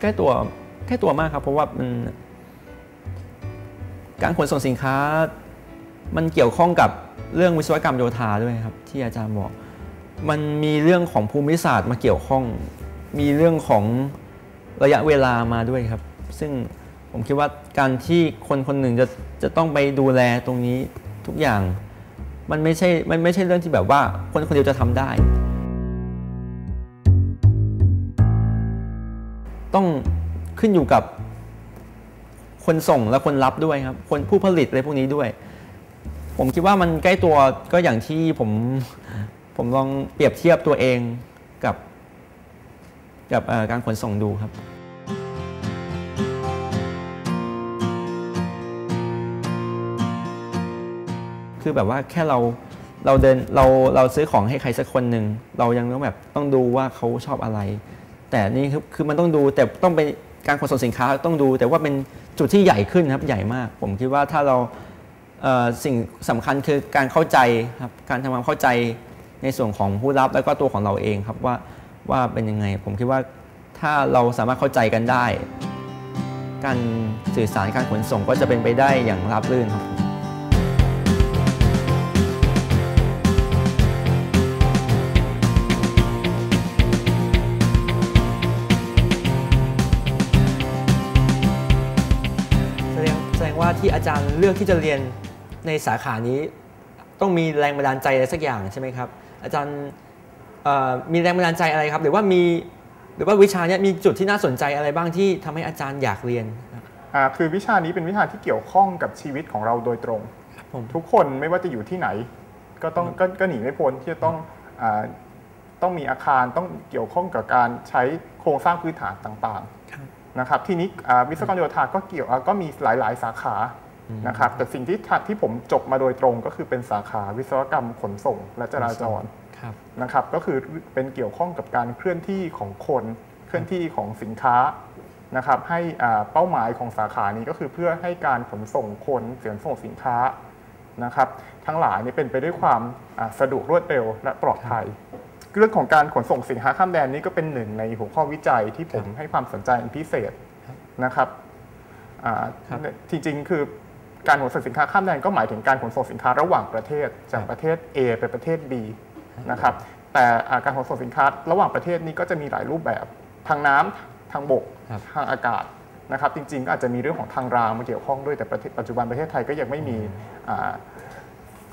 ใกล้ตัวใกล้ตัวมากครับ เพราะว่ามันการขนส่งสินค้า มันเกี่ยวข้องกับเรื่องวิศวกรรมโยธาด้วยครับ ที่อาจารย์บอกมันมีเรื่องของภูมิศาสตร์มาเกี่ยวข้อง มีเรื่องของระยะเวลามาด้วยครับ ซึ่งผมคิดว่าการที่คนคนหนึ่งจะจะต้องไปดูแลตรงนี้ทุกอย่าง มันไม่ใช่มันไม่ใช่เรื่องที่แบบว่าคนคนเดียวจะทำได้ ต้องขึ้นอยู่กับคนส่งและคนรับด้วยครับ คนผู้ผลิตอะไรพวกนี้ด้วย ผมคิดว่ามันใกล้ตัวก็อย่างที่ผมผมลองเปรียบเทียบตัวเองกับกับการขนส่งดูครับคือแบบว่าแค่เราเราเดินเราเราซื้อของให้ใครสักคนหนึ่งเรายังต้องแบบต้องดูว่าเขาชอบอะไร แต่นี่คือมันต้องดูแต่ต้องเป็นการขนส่งสินค้าต้องดู แต่ว่าเป็นจุดที่ใหญ่ขึ้นครับใหญ่มาก ผมคิดว่าถ้าเราเสิ่งสำคัญคือการเข้าใจครับการทำความเข้าใจในส่วนของผู้รับแล้วก็ตัวของเราเองครับว่าว่าเป็นยังไง ผมคิดว่าถ้าเราสามารถเข้าใจกันได้ การสื่อสารการขนส่งก็จะเป็นไปได้อย่างราบรื่นครับ ที่อาจารย์เลือกที่จะเรียนในสาขานี้ ต้องมีแรงบันดาลใจอะไรสักอย่างใช่ไหมครับ อาจารย์เอ่อมีแรงบันดาลใจอะไรครับ หรือว่ามีหรือว่าวิชาเนี้ยมีจุดที่น่าสนใจอะไรบ้างที่ทำให้อาจารย์อยากเรียนครับอ่าคือวิชานี้เป็นวิชาที่เกี่ยวข้องกับชีวิตของเราโดยตรงผมทุกคนไม่ว่าจะอยู่ที่ไหน ก็ต้องก็ก็หนีไม่พ้นที่จะต้องอาต้องมีอาคารต้องเกี่ยวข้องกับการใช้โครงสร้างพื้นฐานต่างครับๆ นะครับทีนี้อ่าวิศวกรรมโยธาก็เกี่ยวอ่าก็มีหลาย ๆ สาขานะครับแต่สิ่งที่ทที่ผมจบมาโดยตรงก็คือเป็นสาขาวิศวกรรมขนส่งและจราจรครับนะครับก็คือเป็นเกี่ยวข้องกับการเคลื่อนที่ของคนเคลื่อนที่ของสินค้านะครับให้อ่าเป้าหมายของสาขานี้ก็คือเพื่อให้การขนส่งคนเสียนส่งสินค้านะครับทั้งหลายนี่เป็นไปด้วยความอ่าสะดวกรวดเร็วและปลอดภัย เรื่องของการขนส่งสินค้าข้ามแดนนี้ก็เป็นหนึ่งในหัวข้อวิจัยที่ผมให้ความสนใจเป็นพิเศษนะครับอ่าครับจริงๆคือการขนส่งสินค้าข้ามแดนก็หมายถึงการขนส่งสินค้าระหว่างประเทศจากประเทศ A ไปประเทศ B นะครับแต่อ่าการขนส่งสินค้าระหว่างประเทศนี้ก็จะมีหลายรูปแบบทางน้ำทางบกครับทางอากาศนะครับ จริงๆก็อาจจะมีเรื่องของทางรางมาเกี่ยวข้องด้วยแต่ประเทศปัจจุบันประเทศไทยก็ยังไม่มีอ่าเ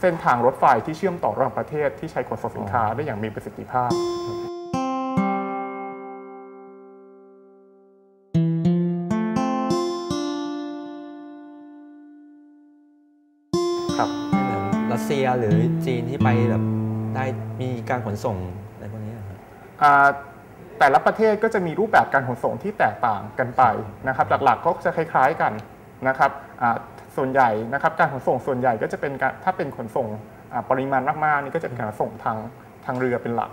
ส้นทางรถไฟที่เชื่อมต่อระหว่างประเทศที่ใช้ขนส่งสินค้าได้อย่างมีประสิทธิภาพครับไม่เหมือนรัสเซียหรือจีนที่ไปแบบได้มีการขนส่งอะไรพวกนี้ครับอ่าแต่ละประเทศก็จะมีรูปแบบการขนส่งที่แตกต่างกันไปนะครับ หลักๆก็จะคล้าย ๆกันนะครับอ่า ส่วนใหญ่นะครับการขนส่งส่วนใหญ่ก็จะเป็นการถ้าเป็นขนส่งอ่าปริมาณมากๆนี่ก็จะเป็นการขนส่งทางทางเรือเป็นหลัก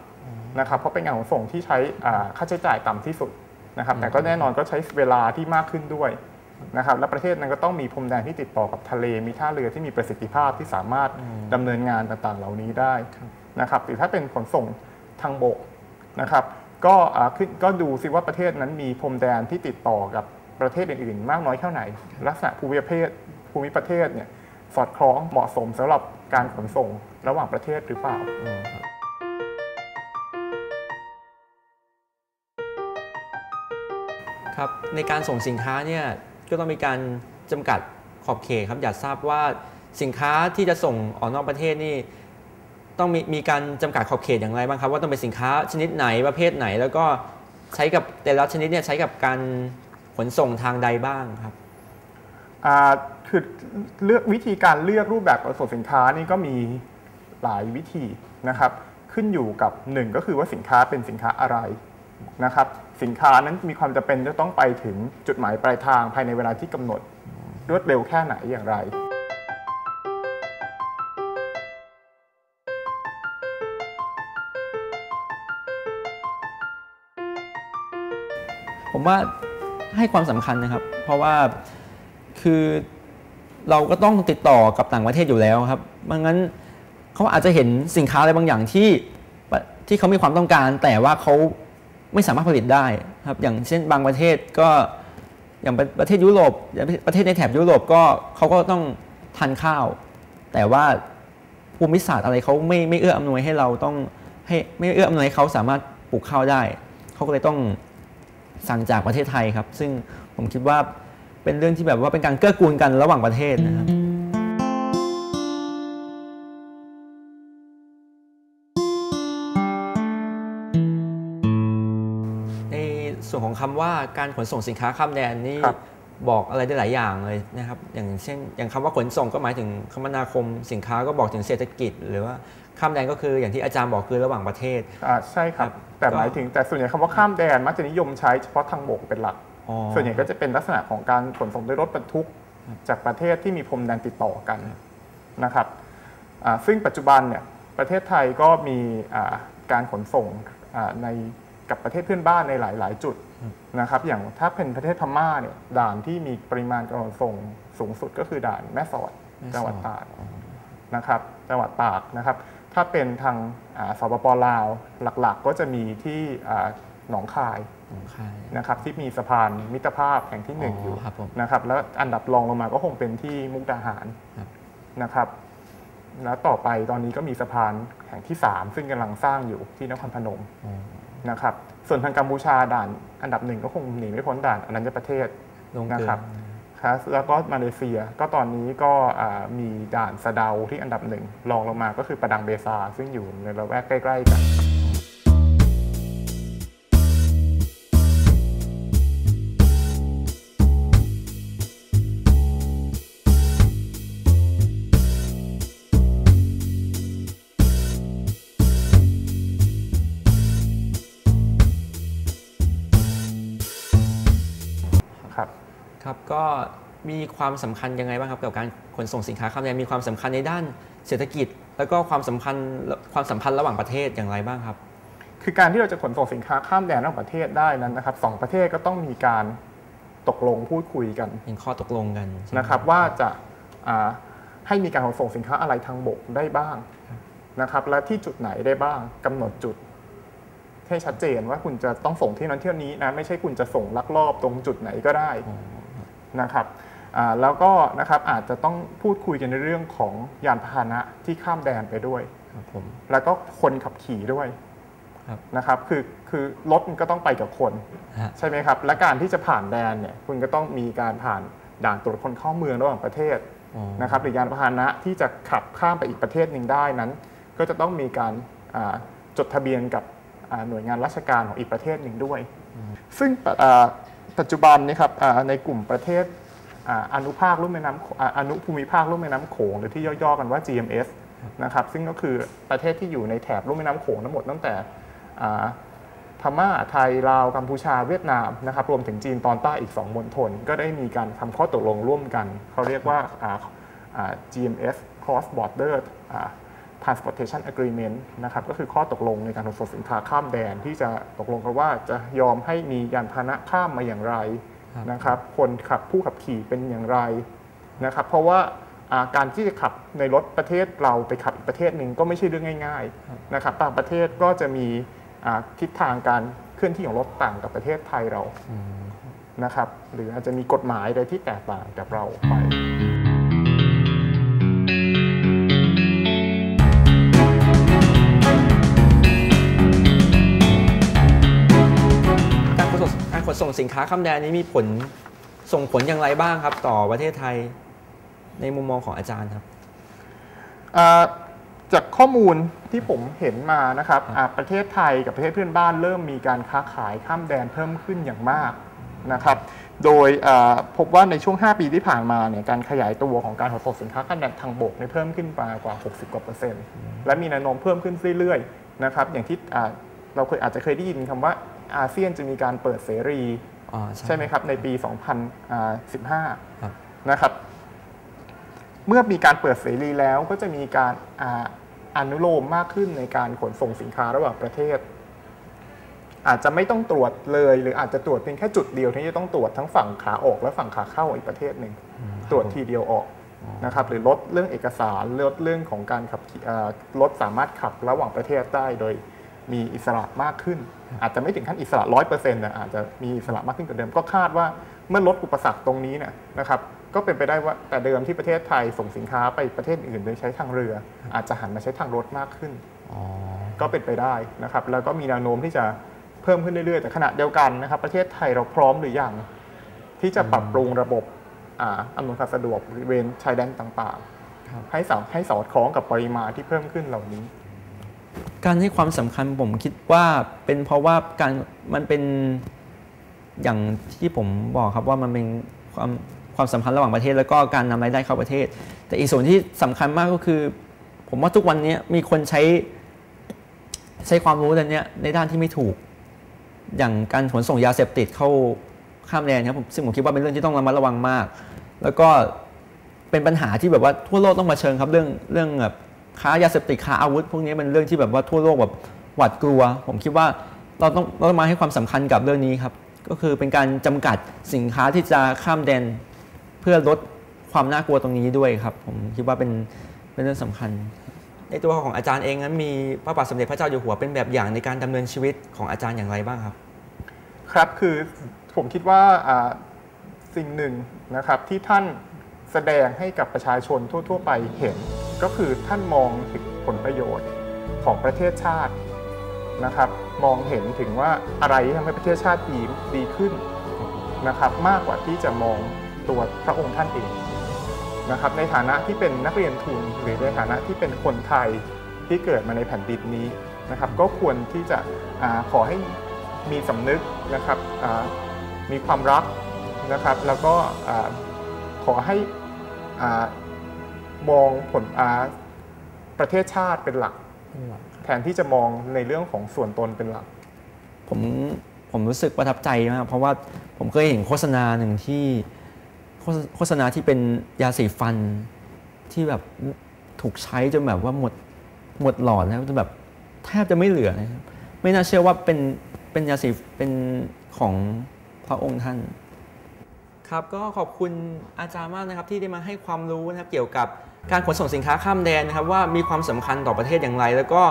นะครับเพราะเป็นการขนส่งที่ใช้อ่าค่าใช้จ่ายต่ำที่สุดนะครับแต่ก็แน่นอนก็ใช้เวลาที่มากขึ้นด้วยนะครับและประเทศนั้นก็ต้องมีพรมแดนที่ติดต่อกับทะเล มีท่าเรือที่มีประสิทธิภาพที่สามารถดำเนินงานต่างๆ เหล่านี้ได้นะครับหรือถ้าเป็นขนส่งทางบกนะครับก็อ่าขึ้นก็ดูซิว่าประเทศนั้นมีพรมแดนที่ติดต่อกับประเทศอื่นๆ มากน้อยเท่าไหร่ลักษณะภูมิประเทศ ภูมิประเทศเนี่ยสอดคล้องเหมาะสมสำหรับการขนส่งระหว่างประเทศหรือเปล่าครับในการส่งสินค้าเนี่ยก็ต้องมีการจำกัดขอบเขตครับอยากทราบว่าสินค้าที่จะส่งออกนอกประเทศนี่ต้องมีมีการจำกัดขอบเขตอย่างไรบ้างครับ ว่าต้องเป็นสินค้าชนิดไหนประเภทไหน แล้วก็ใช้กับแต่ละชนิดเนี่ยใช้กับการขนส่งทางใดบ้างครับอ่า คือเลือกวิธีการเลือกรูปแบบขนส่งสินค้านี่ก็มีหลายวิธีนะครับ ขึ้นอยู่กับหนึ่งก็คือว่าสินค้าเป็นสินค้าอะไรนะครับ สินค้านั้นมีความจำเป็นจะต้องไปถึงจุดหมายปลายทางภายในเวลาที่กำหนดรวดเร็วแค่ไหนอย่างไรผมว่าให้ความสำคัญนะครับ เพราะว่าคือ เราก็ต้องติดต่อกับต่างประเทศอยู่แล้วครับไม่งั้นเขาอาจจะเห็นสินค้าอะไรบางอย่างที่ที่เขามีความต้องการ แต่ว่าเขาไม่สามารถผลิตได้ครับ อย่างเช่นบางประเทศก็อย่างประเทศยุโรปอย่างประเทศในแถบยุโรปก็เขาก็ต้องทานข้าว แต่ว่าภูมิศาสตร์อะไรเขาไม่ไม่เอื้ออำนวยให้เราต้องให้ไม่เอื้ออำนวยเขาสามารถปลูกข้าวได้ เขาก็เลยต้องสั่งจากประเทศไทยครับ ซึ่งผมคิดว่า เป็นเรื่องที่แบบว่าเป็นการเกื้อกูลกันระหว่างประเทศนะครับในส่วนของคำว่าการขนส่งสินค้าข้ามแดนนี่ครับบอกอะไรได้หลายอย่างเลยนะครับ อย่างเช่น อย่างคำว่าขนส่งก็หมายถึงคมนาคมสินค้าก็บอกถึงเศรษฐกิจ หรือว่าข้ามแดนก็คืออย่างที่อาจารย์บอกคือระหว่างประเทศอ่าใช่ครับครับแต่ก็หมายถึงแต่ส่วนใหญ่คำว่าข้ามแดนมักจะนิยมใช้เฉพาะทางบกเป็นหลักอ๋อ ส่วนใหญ่ก็จะเป็นลักษณะของการขนส่งด้วยรถบรรทุกจากประเทศที่มีพรมแดนติดต่อกันนะครับอ่าซึ่งปัจจุบันเนี่ยประเทศไทยก็มีอ่าการขนส่งอ่าในกับประเทศเพื่อนบ้านในหลาย ๆ จุดนะครับ อย่างถ้าเป็นประเทศพม่าเนี่ยด่านที่มีปริมาณการขนส่งสูงสุดก็คือด่านแม่สอดแม่สอดจังหวัดตากนะครับจังหวัดตากนะครับ ถ้าเป็นทางอ่าสปปลาวหลัก ๆ ก็จะมีที่อ่า หนองคายของใครนะครับที่มีสะพานมิตรภาพแห่งที่หนึ่งอยู่ครับผมนะครับ แล้วอันดับรองลงมาก็คงเป็นที่มุกดาหารครับ นะครับ แล้วต่อไปตอนนี้ก็มีสะพานแห่งที่ 3 ซึ่งกำลังสร้างอยู่ที่นครพนมอ๋อนะครับ ส่วนทางกัมพูชาด่านอันดับหนึ่งก็คงหนีไม่พ้นด่านอนัญญประเทศ ลงนะเกิครับนครับแล้วก็มาเลเซียก็ตอนนี้ก็อ่ามีด่านสะเดาที่อันดับหนึ่งรองลงมาก็คือประดังเบซาซึ่งอยู่ในระแวกใกล้ ๆ กัน มีความสำคัญยังไงบ้างครับกับการขนส่งสินค้าข้ามแดนมีความสำคัญในด้านเศรษฐกิจ แล้วก็ความสัมพันธ์ความสัมพันธ์ระหว่างประเทศอย่างไรบ้างครับ คือการที่เราจะขนส่งสินค้าข้ามแดนระหว่างประเทศได้นั้นนะครับสองประเทศก็ต้องมีการตกลงพูดคุยกันเป็นข้อตกลงกันใช่ไหมนะครับ ว่าจะอ่าให้มีการขนส่งสินค้าอะไรทางบกได้บ้างนะครับ และที่จุดไหนได้บ้างกำหนดจุดให้ชัดเจนว่าคุณจะต้องส่งที่นั้นเที่ยวนี้นะไม่ใช่คุณจะส่งลักลอบตรงจุดไหนก็ได้อ๋อ นะครับอ่าแล้วก็นะครับอาจจะต้องพูดคุยกันในเรื่องของยานพาหนะที่ข้ามแดนไปด้วยครับผมแล้วก็คนขับขี่ด้วยครับนะครับคือคือรถมันก็ต้องไปกับคนฮะใช่ไหมครับและการที่จะผ่านแดนเนี่ยคุณก็ต้องมีการผ่านด่านตรวจคนเข้าเมืองระหว่างประเทศอ๋อนะครับหรือยานพาหนะที่จะขับข้ามไปอีกประเทศหนึ่งได้นั้น ก็จะต้องมีการอ่าจดทะเบียนกับอ่าหน่วยงานราชการของอีกประเทศหนึ่งด้วย ซึ่ง ปัจจุบันนี้ครับในกลุ่มประเทศอนุภาคลุ่มแม่น้ำอนุภูมิภาคลุ่มแม่น้ำโขงหรือที่ย่อๆกันว่า GMS นะครับซึ่งก็คือประเทศที่อยู่ในแถบลุ่มแม่น้ำโขงทั้งหมดตั้งแต่พม่าไทยลาวกัมพูชาเวียดนามนะครับรวมถึงจีนตอนใต้อีก 2มณฑลก็ได้มีการทำข้อตกลงร่วมกัน เขาเรียกว่า GMS Cross Border Transportation Agreement นะครับก็คือข้อตกลงในการขนส่งสินค้าข้ามแดน ที่จะตกลงกันว่าจะยอมให้มียานพาหนะข้ามมาอย่างไรครับนะครับคนขับผู้ขับขี่เป็นอย่างไรนะครับเพราะว่าอ่าการที่จะขับในรถประเทศเราไปขับอีกประเทศหนึ่งก็ไม่ใช่เรื่องง่ายๆนะครับต่างประเทศก็จะมีอ่าทิศทางการเคลื่อนที่ของรถต่างกับประเทศไทยเราอืมนะครับหรืออาจจะมีกฎหมายใดที่แตกต่างกับเราไป ขนส่งสินค้าข้ามแดนนี้มีผลส่งผลอย่างไรบ้างครับ ต่อประเทศไทยในมุมมองของอาจารย์ครับจากข้อมูลที่ผมเห็นมานะครับประเทศไทยกับประเทศเพื่อนบ้านเริ่มมีการค้าขายข้ามแดนเพิ่มขึ้นอย่างมากนะครับ โดยพบว่าในช่วง 5 ปีที่ผ่านมาเนี่ยการขยายตัวของการขนส่งสินค้าข้ามแดนทางบกเนี่ยเพิ่มขึ้นมากว่า 60 กว่าเปอร์เซ็นต์และมีแนวโน้มเพิ่มขึ้นเรื่อยๆนะครับอย่างที่เราเคยอาจจะเคยได้ยินคำว่า อาเซียนจะมีการเปิดเสรีอ๋อใช่ไหมครับในปี 2015ครับนะครับเมื่อมีการเปิดเสรีแล้วก็จะมีการอ่าอนุโลมมากขึ้นในการขนส่งสินค้าระหว่างประเทศ อาจจะไม่ต้องตรวจเลย หรืออาจจะตรวจเพียงแค่จุดเดียวที่จะต้องตรวจทั้งฝั่งขาออกและฝั่งขาเข้าอีกประเทศหนึ่งตรวจทีเดียวออกนะครับหรือลดเรื่องเอกสารลดเรื่องของการขับขี่อ่ารถสามารถขับระหว่างประเทศได้โดย มีอิสระมากขึ้น อาจจะไม่ถึงขั้นอิสระร้อยเปอร์เซ็นต์นะอาจจะมีอิสระมากขึ้นกว่าเดิม ก็คาดว่าเมื่อลดอุปสรรคตรงนี้เนี่ยนะครับก็เป็นไปได้ว่าแต่เดิมที่ประเทศไทยส่งสินค้าไปประเทศอื่นโดยใช้ทางเรือ อาจจะหันมาใช้ทางรถมากขึ้นอ๋อก็เป็นไปได้นะครับแล้วก็มีแนวโน้มที่จะเพิ่มขึ้นเรื่อยๆ แต่ขณะเดียวกันนะครับ ประเทศไทยเราพร้อมหรือยังที่จะปรับปรุงระบบอ่าอำนวยความสะดวกบริเวณชายแดนต่างครับๆให้สามให้สอดคล้องกับปริมาณที่เพิ่มขึ้นเหล่านี้ การให้ความสำคัญผมคิดว่าเป็นเพราะว่าการมันเป็นอย่างที่ผมบอกครับว่ามันเป็นความความสัมพันธ์ระหว่างประเทศ แล้วก็การนำรายได้เข้าประเทศ แต่อีกส่วนที่สำคัญมากก็คือ ผมว่าทุกวันนี้มีคนใช้ใช้ความรู้อันเนี้ยในด้านที่ไม่ถูก อย่างการขนส่งยาเสพติดเข้าข้ามแดนครับผมซึ่งผมคิดว่าเป็นเรื่องที่ต้องระมัดระวังมาก แล้วก็เป็นปัญหาที่แบบว่าทั่วโลกต้องมาเชิญครับเรื่องเรื่องแบบ ค้ายาเสพติดค้าอาวุธ พวกนี้เป็นเรื่องที่แบบว่าทั่วโลกแบบหวาดกลัว ผมคิดว่าเราต้องเราต้องมาให้ความสำคัญกับเรื่องนี้ครับก็คือเป็นการจำกัดสินค้าที่จะข้ามแดน เพื่อลดความน่ากลัวตรงนี้ด้วยครับ ผมคิดว่าเป็นเป็นเรื่องสำคัญ ในตัวของอาจารย์เองนั้นมีพระบาทสมเด็จพระเจ้าอยู่หัวเป็นแบบอย่างในการดำเนินชีวิตของอาจารย์อย่างไรบ้างครับ ครับคือผมคิดว่าอ่าสิ่งหนึ่งนะครับที่ท่านแสดงให้กับประชาชนทั่ว ๆ ไปเห็น ก็คือท่านมองถึงผลประโยชน์ของประเทศชาตินะครับ มองเห็นถึงว่าอะไรที่ทำให้ประเทศชาติดีดีขึ้นนะครับ มากกว่าที่จะมองตัวพระองค์ท่านเองนะครับ ในฐานะที่เป็นนักเรียนทุนหรือในฐานะที่เป็นคนไทยที่เกิดมาในแผ่นดินนี้นะครับ ก็ควรที่จะอขอให้มีสำนึกนะครับมีความรักนะครับ แล้วก็อขอให้อา มองผลอ่าประเทศชาติเป็นหลัก แทนที่จะมองในเรื่องของส่วนตนเป็นหลัก ผมผมรู้สึกประทับใจมากเพราะว่าผมเคยเห็นโฆษณาหนึ่งที่โฆษโฆษณาที่เป็นยาสีฟันที่แบบถูกใช้จนแบบว่าหมดหมดหลอดแล้วจนแบบแทบจะไม่เหลือนะครับไม่น่าเชื่อว่าเป็นเป็นยาสีเป็นของพระองค์ท่าน ครับก็ขอบคุณอาจารย์มากนะครับที่ได้มาให้ความรู้นะครับเกี่ยวกับ การขนส่งสินค้าข้ามแดนนะครับว่ามีความสำคัญต่อประเทศอย่างไร แล้วก็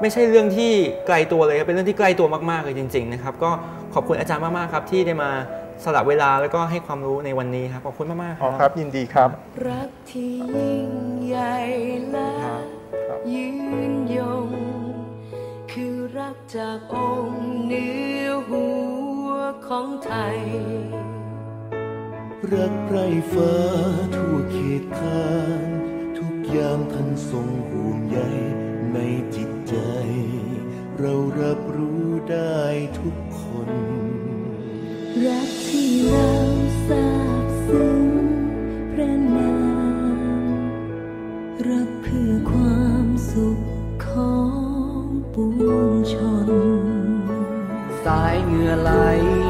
ไม่ใช่เรื่องที่ไกลตัวเลยครับเป็นเรื่องที่ใกล้ตัวมากๆเลยจริงๆนะครับก็ขอบคุณอาจารย์มากๆครับที่ได้มาสละเวลาแล้วก็ให้ความรู้ในวันนี้ครับขอบคุณมากๆคอ๋อรับครับ ยินดีครับ รักที่ยิ่งใหญ่และครับครับยืนยง คือรักจากองค์เหนือหัวของไทย รักไพร่ฟ้าทั่วเขตคานทุก ยามท่านทรงห่วงใยในจิตใจ เรารับรู้ได้ทุกคน รักที่เราทราบซึ้งพระนามรักเพื่อความสุขของปวงชน สายเหงื่อไหล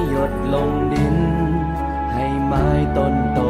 หยดลงดิน ให้ไม้ต้นโต